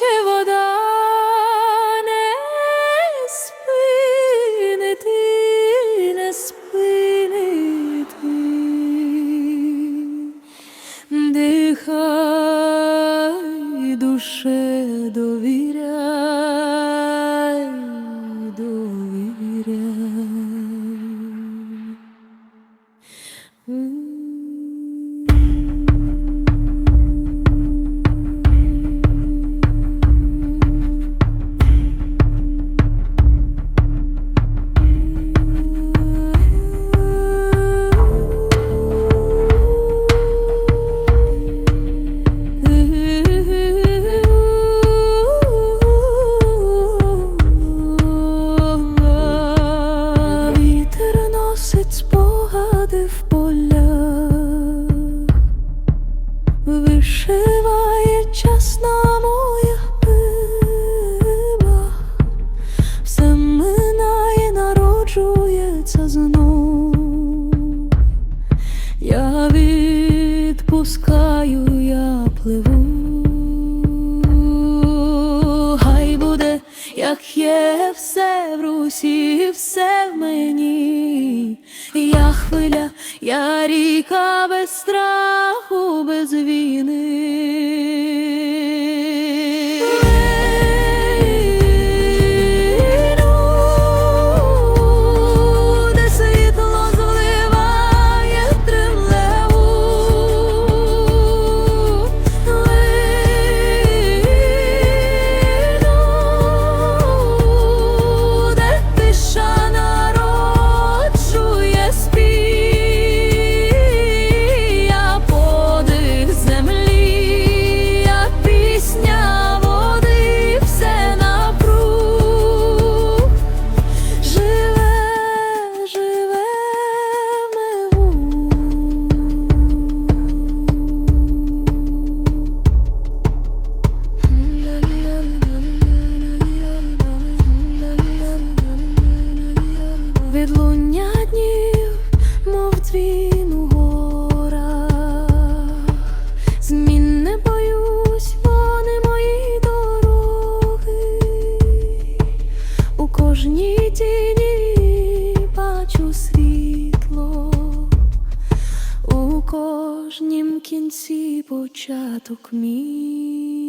you Я відпускаю, я пливу. Хай буде, як є все в русі, все в мені. Я хвиля, я ріка без страху, без війни. Відлуння днів, мов дзвін у горах, змін не боюсь, вони мої дороги, у кожній тіні бачу світло, у кожнім кінці початок мій.